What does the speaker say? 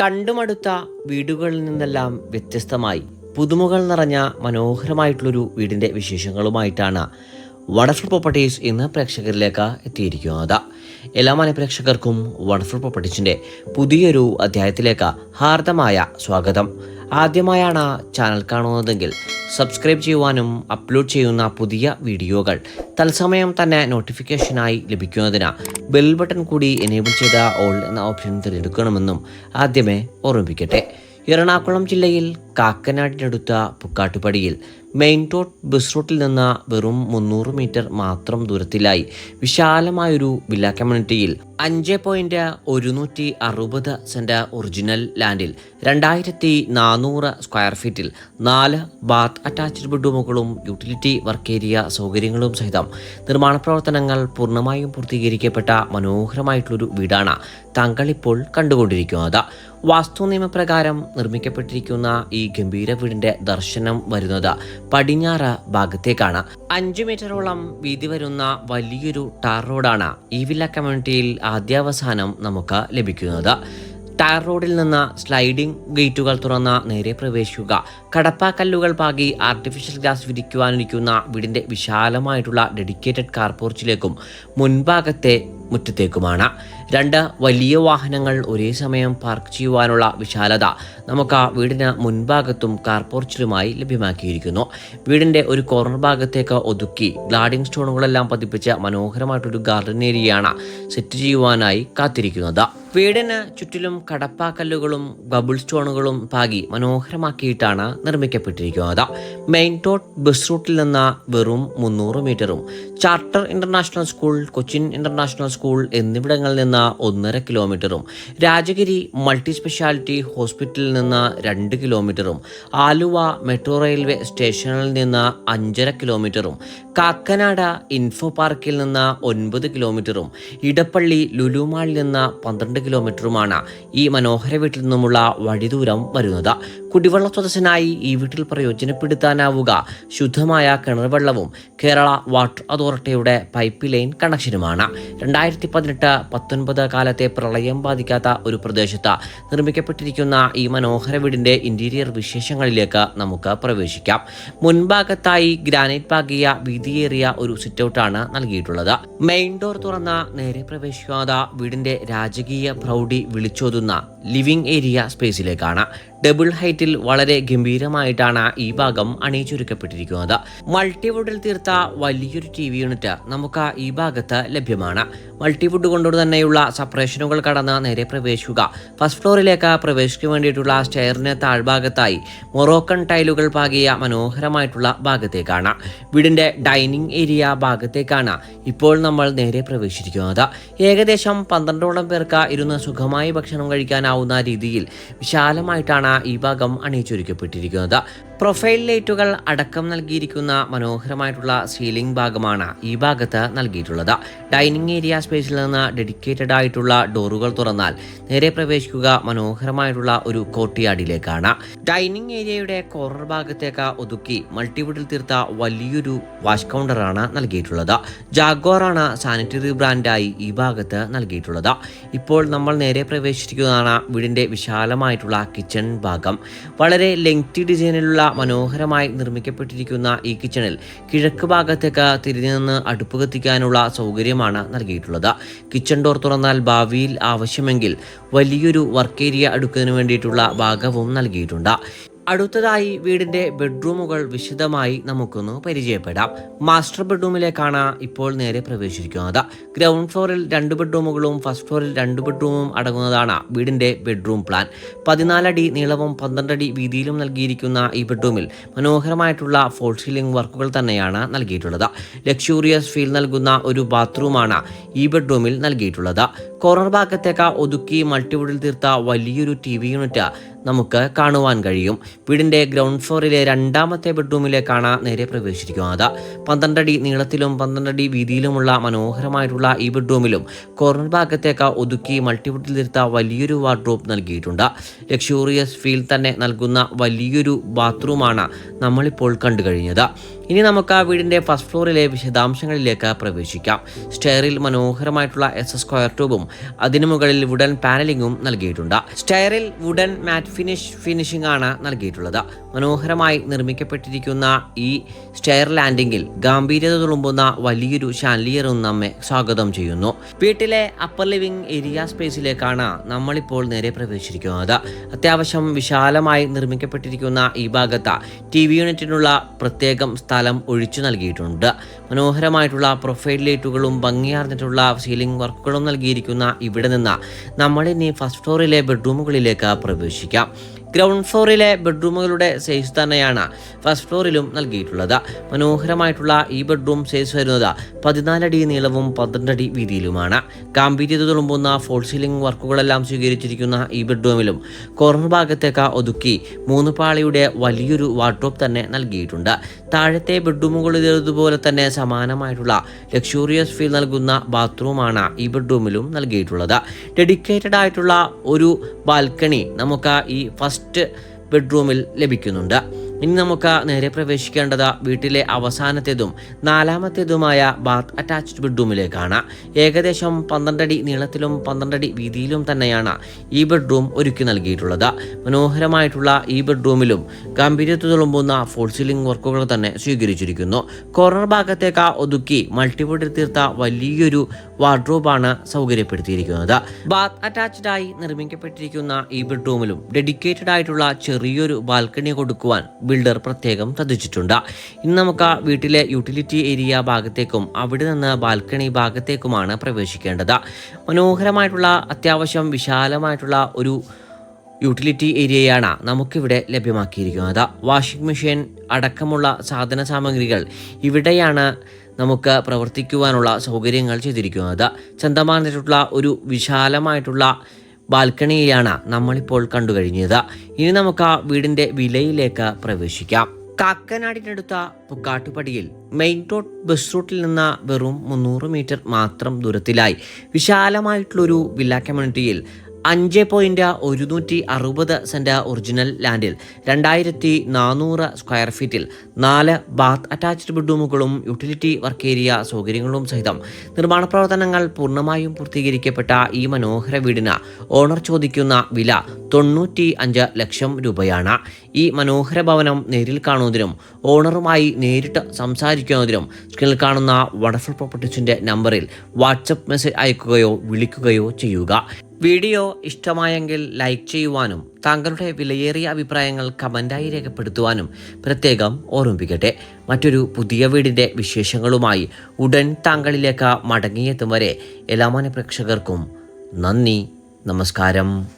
കണ്ടുമടുത്ത വീടുകളിൽ നിന്നെല്ലാം വ്യത്യസ്തമായി പുതുമകൾ നിറഞ്ഞ മനോഹരമായിട്ടുള്ളൊരു വീടിന്റെ വിശേഷങ്ങളുമായിട്ടാണ് വണ്ടർഫുൾ പ്രോപ്പർട്ടീസ് ഇന്ന് പ്രേക്ഷകരിലേക്ക് എത്തിയിരിക്കുന്നത്. എല്ലാ മനപ്രേക്ഷകർക്കും വണ്ടർഫുൾ പ്രോപ്പർട്ടീസിന്റെ പുതിയൊരു അധ്യായത്തിലേക്ക് ഹാർദമായ സ്വാഗതം. ആദ്യമായാണ് ചാനൽ കാണുന്നതെങ്കിൽ സബ്സ്ക്രൈബ് ചെയ്യുവാനും അപ്ലോഡ് ചെയ്യുന്ന പുതിയ വീഡിയോകൾ തത്സമയം തന്നെ നോട്ടിഫിക്കേഷനായി ലഭിക്കുന്നതിന് ബെൽ ബട്ടൺ കൂടി എനേബിൾ ചെയ്ത ഓൾ എന്ന ഓപ്ഷൻ തിരഞ്ഞെടുക്കണമെന്നും ആദ്യമേ ഓർമ്മിപ്പിക്കട്ടെ. എറണാകുളം ജില്ലയിൽ കാക്കനാടിനടുത്ത പുക്കാട്ടുപടിയിൽ മെയിൻ റോഡ് ബസ് റൂട്ടിൽ നിന്ന് വെറും മുന്നൂറ് മീറ്റർ മാത്രം ദൂരത്തിലായി വിശാലമായൊരു വില്ല കമ്മ്യൂണിറ്റിയിൽ അഞ്ച് പോയിന്റ് ഒരുന്നൂറ്റി അറുപത് സെന്റ് ഒറിജിനൽ ലാൻഡിൽ രണ്ടായിരത്തി നാനൂറ് സ്ക്വയർ ഫീറ്റിൽ നാല് ബാത്ത് അറ്റാച്ച്ഡ് ബെഡ്റൂമുകളും യൂട്ടിലിറ്റി വർക്ക് ഏരിയ സൗകര്യങ്ങളും സഹിതം നിർമ്മാണ പ്രവർത്തനങ്ങൾ പൂർണമായും പൂർത്തീകരിക്കപ്പെട്ട മനോഹരമായിട്ടുള്ളൊരു വീടാണ് താങ്കൾ ഇപ്പോൾ കണ്ടുകൊണ്ടിരിക്കുന്നത്. വാസ്തു നിയമപ്രകാരം നിർമ്മിക്കപ്പെട്ടിരിക്കുന്ന ഈ ഗംഭീര വീടിന്റെ ദർശനം വരുന്നത് പടിഞ്ഞാറ് ഭാഗത്തേക്കാണ്. അഞ്ചു മീറ്ററോളം വീതി വരുന്ന വലിയൊരു ടാർ റോഡാണ് ഈ വില്ല കമ്മ്യൂണിറ്റിയിൽ ആദ്യാവസാനം നമുക്ക് ലഭിക്കുന്നത്. ടാർ റോഡിൽ നിന്ന് സ്ലൈഡിംഗ് ഗേറ്റുകൾ തുറന്ന നേരെ പ്രവേശിക്കുക. കടപ്പാക്കല്ലുകൾ പാകി ആർട്ടിഫിഷ്യൽ ഗ്ലാസ് വിരിക്കുവാനിരിക്കുന്ന വീടിന്റെ വിശാലമായിട്ടുള്ള ഡെഡിക്കേറ്റഡ് കാർ പോർച്ചിലേക്കും മുൻഭാഗത്തെ മുറ്റത്തേക്കുമാണ്. രണ്ട് വലിയ വാഹനങ്ങൾ ഒരേ സമയം പാർക്ക് ചെയ്യുവാനുള്ള വിശാലത. നമുക്ക് ആ വീടിന് മുൻഭാഗത്തും കാർ പോർച്ചിലുമായി ലഭ്യമാക്കിയിരിക്കുന്നു. വീടിന്റെ ഒരു കോർണർ ഭാഗത്തേക്ക് ഒതുക്കി ഗ്ലാഡിംഗ് സ്റ്റോണുകളെല്ലാം പതിപ്പിച്ച മനോഹരമായിട്ടൊരു ഗാർഡൻ ഏരിയയാണ് സെറ്റ് ചെയ്യുവാനായി കാത്തിരിക്കുന്നത്. വീടിന് ചുറ്റിലും കടപ്പാക്കല്ലുകളും ബബിൾ സ്റ്റോണുകളും പാകി മനോഹരമാക്കിയിട്ടാണ് നിർമ്മിക്കപ്പെട്ടിരിക്കുന്നത്. മെയിൻ ടോട്ട് ബസ് റൂട്ടിൽ നിന്ന് വെറും മുന്നൂറ് മീറ്ററും charter international school Cochin international school എന്നിവിടങ്ങളിൽ നിന്ന് ഒന്നര കിലോമീറ്ററും രാജഗിരി മൾട്ടി സ്പെഷ്യാലിറ്റി ഹോസ്പിറ്റലിൽ നിന്ന് രണ്ട് കിലോമീറ്ററും ആലുവ മെട്രോ റെയിൽവേ സ്റ്റേഷനിൽ നിന്ന് അഞ്ചര കിലോമീറ്ററും കാക്കനാട ഇൻഫോ പാർക്കിൽ നിന്ന് ഒൻപത് കിലോമീറ്ററും ഇടപ്പള്ളി ലുലുമാളിൽ നിന്ന് പന്ത്രണ്ട് കിലോമീറ്ററുമാണ് ഈ മനോഹര വീട്ടിൽ നിന്നുമുള്ള വഴി ദൂരം വരുന്നത്. കുടിവെള്ള സ്രോതസ്സിനായി ഈ വീട്ടിൽ പ്രയോജനപ്പെടുത്താനാവുക. ശുദ്ധമായ കിണർവെള്ളവും കേരള വാട്ടർ അതോറിറ്റിയുടെ പൈപ്പ് ലൈൻ കണക്ഷനുമാണ്. രണ്ടായിരത്തി പതിനെട്ട് പത്തൊൻപത് കാലത്തെ പ്രളയം ബാധിക്കാത്ത ഒരു പ്രദേശത്ത് നിർമ്മിക്കപ്പെട്ടിരിക്കുന്ന ഈ മനോഹര വീടിന്റെ ഇന്റീരിയർ വിശേഷങ്ങളിലേക്ക് നമുക്ക് പ്രവേശിക്കാം. മുൻഭാഗത്തായി ഗ്രാനൈറ്റ് പാകിയ വീതിയേറിയ ഒരു സിറ്റൗട്ടാണ് നൽകിയിട്ടുള്ളത്. മെയിൻ ഡോർ തുറന്ന നേരെ പ്രവേശിക്കാതെ വീടിന്റെ രാജകീയ പ്രൗഢി വിളിച്ചോതുന്ന ലിവിംഗ് ഏരിയ സ്പേസിലേക്കാണ് ഡബിൾ ഹൈറ്റിൽ വളരെ ഗംഭീരമായിട്ടാണ് ഈ ഭാഗം അണിയിച്ചൊരുക്കപ്പെട്ടിരിക്കുന്നത്. മൾട്ടിവുഡിൽ തീർത്ത വലിയൊരു ടി വി യൂണിറ്റ് നമുക്ക് ഈ ഭാഗത്ത് ലഭ്യമാണ്. മൾട്ടിവുഡ് കൊണ്ടുകൊണ്ട് തന്നെയുള്ള സപ്പറേഷനുകൾ കടന്ന് നേരെ പ്രവേശിക്കുക. ഫസ്റ്റ് ഫ്ലോറിലേക്ക് പ്രവേശിക്കാൻ വേണ്ടിയിട്ടുള്ള സ്റ്റെയറിന് താഴ്ഭാഗത്തായി മൊറോക്കൺ ടൈലുകൾ പാകിയ മനോഹരമായിട്ടുള്ള ഭാഗത്തേക്കാണ്. വീടിന്റെ ഡൈനിങ് ഏരിയ ഭാഗത്തേക്കാണ് ഇപ്പോൾ നമ്മൾ നേരെ പ്രവേശിച്ചിരിക്കുന്നത്. ഏകദേശം പന്ത്രണ്ടോളം പേർക്ക് ഇരുന്ന് സുഖമായി ഭക്ഷണം കഴിക്കാനാവുന്ന രീതിയിൽ വിശാലമായിട്ടാണ് ഈ ഭാഗം അണിയിച്ചൊരുക്കപ്പെട്ടിരിക്കുന്നത്. പ്രൊഫൈൽ ലൈറ്റുകൾ അടക്കം നൽകിയിരിക്കുന്ന മനോഹരമായിട്ടുള്ള സീലിംഗ് ഭാഗമാണ് ഈ ഭാഗത്ത് നൽകിയിട്ടുള്ളത്. ഡൈനിങ് ഏരിയ സ്പേസിൽ നിന്ന് ഡെഡിക്കേറ്റഡ് ആയിട്ടുള്ള ഡോറുകൾ തുറന്നാൽ നേരെ പ്രവേശിക്കുക മനോഹരമായിട്ടുള്ള ഒരു കോർട്ടിയാർഡിലേക്കാണ്. ഡൈനിങ് ഏരിയയുടെ കോർണർ ഭാഗത്തേക്ക് ഒതുക്കി മൾട്ടിവുഡിൽ തീർത്ത വലിയൊരു വാഷ് കൗണ്ടറാണ് നൽകിയിട്ടുള്ളത്. ജാഗ്വാറാണ് സാനിറ്ററി ബ്രാൻഡായി ഈ ഭാഗത്ത് നൽകിയിട്ടുള്ളത്. ഇപ്പോൾ നമ്മൾ നേരെ പ്രവേശിച്ചിരിക്കുന്നതാണ് വീടിന്റെ വിശാലമായിട്ടുള്ള കിച്ചൺ ഭാഗം. വളരെ ലെങ്തി ഡിസൈനിലുള്ള മനോഹരമായി നിർമ്മിക്കപ്പെട്ടിരിക്കുന്ന ഈ കിച്ചണിൽ കിഴക്ക് ഭാഗത്തേക്ക് തിരിഞ്ഞു നിന്ന് അടുപ്പ് കത്തിക്കാനുള്ള സൗകര്യമാണ് നൽകിയിട്ടുള്ളത്. കിച്ചൺ ഡോർ തുറന്നാൽ ഭാവിയിൽ ആവശ്യമെങ്കിൽ വലിയൊരു വർക്ക് ഏരിയ അടുക്കുന്നതിന് വേണ്ടിയിട്ടുള്ള ഭാഗവും നൽകിയിട്ടുണ്ട്. അടുത്തതായി വീടിന്റെ ബെഡ്റൂമുകൾ വിശദമായി നമുക്കൊന്ന് പരിചയപ്പെടാം. മാസ്റ്റർ ബെഡ്റൂമിലേക്കാണ് ഇപ്പോൾ നേരെ പ്രവേശിക്കുന്നത് ഗ്രൗണ്ട് ഫ്ലോറിൽ രണ്ട് ബെഡ്റൂമുകളും ഫസ്റ്റ് ഫ്ലോറിൽ രണ്ട് ബെഡ്റൂമും അടങ്ങുന്നതാണ് വീടിന്റെ ബെഡ്റൂം പ്ലാൻ. പതിനാലടി നീളവും പന്ത്രണ്ടടി വീതിയിലും നൽകിയിരിക്കുന്ന ഈ ബെഡ്റൂമിൽ മനോഹരമായിട്ടുള്ള ഫോൾ സീലിംഗ് വർക്കുകൾ തന്നെയാണ് നൽകിയിട്ടുള്ളത്. ലക്ഷൂറിയസ് ഫീൽ നൽകുന്ന ഒരു ബാത്റൂമാണ് ഈ ബെഡ്റൂമിൽ നൽകിയിട്ടുള്ളത്. കോർണർ ഭാഗത്തേക്ക് ഒതുക്കി മൾട്ടിവുഡിൽ തീർത്ത വലിയൊരു ടി വി യൂണിറ്റ് നമുക്ക് കാണുവാൻ കഴിയും. വീടിന്റെ ഗ്രൗണ്ട് ഫ്ലോറിലെ രണ്ടാമത്തെ ബെഡ്റൂമിലേക്കാണ് നേരെ പ്രവേശിച്ചിരിക്കുന്നത്. പന്ത്രണ്ടടി നീളത്തിലും പന്ത്രണ്ടടി വീതിയിലുമുള്ള മനോഹരമായിട്ടുള്ള ഈ ബെഡ്റൂമിലും കോർണർ ഭാഗത്തേക്ക് ഒതുക്കി മൾട്ടിവുഡിൽ തീർത്ത വലിയൊരു വാർഡ്രോബ് നൽകിയിട്ടുണ്ട്. ലക്ഷൂറിയസ് ഫീൽ തന്നെ നൽകുന്ന വലിയൊരു ബാത്റൂമാണ് നമ്മളിപ്പോൾ കണ്ടു കഴിഞ്ഞത് ഇനി നമുക്ക് ആ വീടിന്റെ ഫസ്റ്റ് ഫ്ലോറിലെ വിശദാംശങ്ങളിലേക്ക് പ്രവേശിക്കാം. സ്റ്റെയറിൽ മനോഹരമായിട്ടുള്ള എസ് സ്ക്വയർ ട്യൂബും അതിനു മുകളിൽ വുഡൻ പാനലിംഗും നൽകിയിട്ടുണ്ട്. സ്റ്റെയറിൽ വുഡൻ മാറ്റ് ഫിനിഷ് ഫിനിഷിംഗ് ആണ് നൽകിയിട്ടുള്ളത്. മനോഹരമായി നിർമ്മിക്കപ്പെട്ടിരിക്കുന്ന ഈ സ്റ്റെയർ ലാൻഡിംഗിൽ ഗാംഭീര്യത തുളുമ്പുന്ന വലിയൊരു ഷാൻലിയറും നമ്മെ സ്വാഗതം ചെയ്യുന്നു. വീട്ടിലെ അപ്പർ ലിവിംഗ് ഏരിയ സ്പേസിലേക്കാണ് നമ്മളിപ്പോൾ നേരെ പ്രവേശിച്ചിരിക്കുന്നത്. അത്യാവശ്യം വിശാലമായി നിർമ്മിക്കപ്പെട്ടിരിക്കുന്ന ഈ ഭാഗത്ത് ടി വി യൂണിറ്റിനുള്ള പ്രത്യേകം സ്ഥലം ഒഴിച്ചു നൽകിയിട്ടുണ്ട്. മനോഹരമായിട്ടുള്ള പ്രൊഫൈൽ ലൈറ്റുകളും ഭംഗിയാർന്നിട്ടുള്ള സീലിംഗ് വർക്കുകളും നൽകിയിരിക്കുന്ന ഇവിടെ നിന്ന് നമ്മളിനി ഫസ്റ്റ് ഫ്ലോറിലെ ബെഡ്റൂമുകളിലേക്ക് പ്രവേശിക്കാം. ഗ്രൗണ്ട് ഫ്ലോറിലെ ബെഡ്റൂമുകളുടെ സൈസ് തന്നെയാണ് ഫസ്റ്റ് ഫ്ലോറിലും നൽകിയിട്ടുള്ളത്. മനോഹരമായിട്ടുള്ള ഈ ബെഡ്റൂം സൈസ് വരുന്നത് പതിനാലടി നീളവും പന്ത്രണ്ടടി വീതിയിലുമാണ്. ഗാംഭീര്യത തുളുമ്പുന്ന ഫോൾ സീലിംഗ് വർക്കുകളെല്ലാം സ്വീകരിച്ചിരിക്കുന്ന ഈ ബെഡ്റൂമിലും കോർണർ ഭാഗത്തേക്ക് ഒതുക്കി മൂന്ന് പാളിയുടെ വലിയൊരു വാർഡ്രോബ് തന്നെ നൽകിയിട്ടുണ്ട്. താഴത്തെ ബെഡ്റൂമുകളിലേതുപോലെ തന്നെ സമാനമായിട്ടുള്ള ലക്ഷൂറിയസ് ഫീൽ നൽകുന്ന ബാത്റൂമാണ് ഈ ബെഡ്റൂമിലും നൽകിയിട്ടുള്ളത്. ഡെഡിക്കേറ്റഡ് ആയിട്ടുള്ള ഒരു ബാൽക്കണി നമുക്ക് ഈ ഫസ്റ്റ് ബെഡ്റൂമിൽ ലഭിക്കുന്നുണ്ട്. ഇനി നമുക്ക് നേരെ പ്രവേശിക്കേണ്ടത് വീട്ടിലെ അവസാനത്തേതും നാലാമത്തേതുമായ ബാത്ത് അറ്റാച്ച്ഡ് ബെഡ്റൂമിലേക്കാണ്. ഏകദേശം പന്ത്രണ്ടടി നീളത്തിലും പന്ത്രണ്ടടി വീതിയിലും തന്നെയാണ് ഈ ബെഡ്റൂം ഒരുക്കി നൽകിയിട്ടുള്ളത്. മനോഹരമായിട്ടുള്ള ഈ ബെഡ്റൂമിലും ഗംഭീരത്വ തുളുമ്പുന്ന ഫോൾ സീലിംഗ് വർക്കുകൾ തന്നെ സ്വീകരിച്ചിരിക്കുന്നു. കോർണർ ഭാഗത്തേക്ക് ഒതുക്കി മൾട്ടിപ്പിൾ തീർത്ത വലിയൊരു വാർഡ്രോബാണ് സൗകര്യപ്പെടുത്തിയിരിക്കുന്നത്. ബാത്ത് അറ്റാച്ച്ഡ് ആയി നിർമ്മിക്കപ്പെട്ടിരിക്കുന്ന ഈ ബെഡ്റൂമിലും ഡെഡിക്കേറ്റഡ് ആയിട്ടുള്ള ചെറിയൊരു ബാൽക്കണി കൊടുക്കുവാൻ ബിൽഡർ പ്രത്യേകം ശ്രദ്ധിച്ചിട്ടുണ്ട്. ഇന്ന് നമുക്ക് വീട്ടിലെ യൂട്ടിലിറ്റി ഏരിയ ഭാഗത്തേക്കും അവിടെ നിന്ന് ബാൽക്കണി ഭാഗത്തേക്കുമാണ് പ്രവേശിക്കേണ്ടത്. മനോഹരമായിട്ടുള്ള അത്യാവശ്യം വിശാലമായിട്ടുള്ള ഒരു യൂട്ടിലിറ്റി ഏരിയയാണ് നമുക്കിവിടെ ലഭ്യമാക്കിയിരിക്കുന്നത്. വാഷിംഗ് മെഷീൻ അടക്കമുള്ള സാധന സാമഗ്രികൾ ഇവിടെയാണ് നമുക്ക് പ്രവർത്തിക്കുവാനുള്ള സൗകര്യങ്ങൾ ചെയ്തിരിക്കുന്നത്. സ്വന്തമായിട്ടുള്ള ഒരു വിശാലമായിട്ടുള്ള ബാൽക്കണിയാണ് നമ്മളിപ്പോൾ കണ്ടു കഴിഞ്ഞത് ഇനി നമുക്ക് ആ വീടിന്റെ വിലയിലേക്ക് പ്രവേശിക്കാം. കാക്കനാടിനടുത്ത പുക്കാട്ടുപടിയിൽ മെയിൻ റോഡ് ബസ് റൂട്ടിൽ നിന്ന് വെറും മുന്നൂറ് മീറ്റർ മാത്രം ദൂരത്തിലായി. വിശാലമായിട്ടുള്ളൊരു വില്ല കമ്മ്യൂണിറ്റിയിൽ അഞ്ച് പോയിന്റ് ഒരുന്നൂറ്റി അറുപത് സെന്റ് ഒറിജിനൽ ലാൻഡിൽ രണ്ടായിരത്തി നാനൂറ് സ്ക്വയർ ഫീറ്റിൽ നാല് ബാത്ത് അറ്റാച്ച്ഡ് ബെഡ്റൂമുകളും യൂട്ടിലിറ്റി വർക്ക് ഏരിയ സൗകര്യങ്ങളും സഹിതം. നിർമ്മാണ പ്രവർത്തനങ്ങൾ പൂർണമായും പൂർത്തീകരിക്കപ്പെട്ട ഈ മനോഹര വീടിന് ഓണർ ചോദിക്കുന്ന വില തൊണ്ണൂറ്റി അഞ്ച് ലക്ഷം രൂപയാണ്. ഈ മനോഹര ഭവനം നേരിൽ കാണുന്നതിനും ഓണറുമായി നേരിട്ട് സംസാരിക്കുന്നതിനും സ്ക്രീനിൽ കാണുന്ന വണ്ടർഫുൾ പ്രോപ്പർട്ടീസിന്റെ നമ്പറിൽ വാട്സപ്പ് മെസ്സേജ് അയക്കുകയോ വിളിക്കുകയോ ചെയ്യുക. വീഡിയോ ഇഷ്ടമായെങ്കിൽ ലൈക്ക് ചെയ്യുവാനും താങ്കളുടെ വിലയേറിയ അഭിപ്രായങ്ങൾ കമന്റായി രേഖപ്പെടുത്തുവാനും പ്രത്യേകം ഓർമ്മിപ്പിക്കട്ടെ. മറ്റൊരു പുതിയ വീടിന്റെ വിശേഷങ്ങളുമായി ഉടൻ താങ്കളിലേക്ക് മടങ്ങിയെത്തും വരെ എല്ലാ മാന പ്രേക്ഷകർക്കും നന്ദി നമസ്കാരം.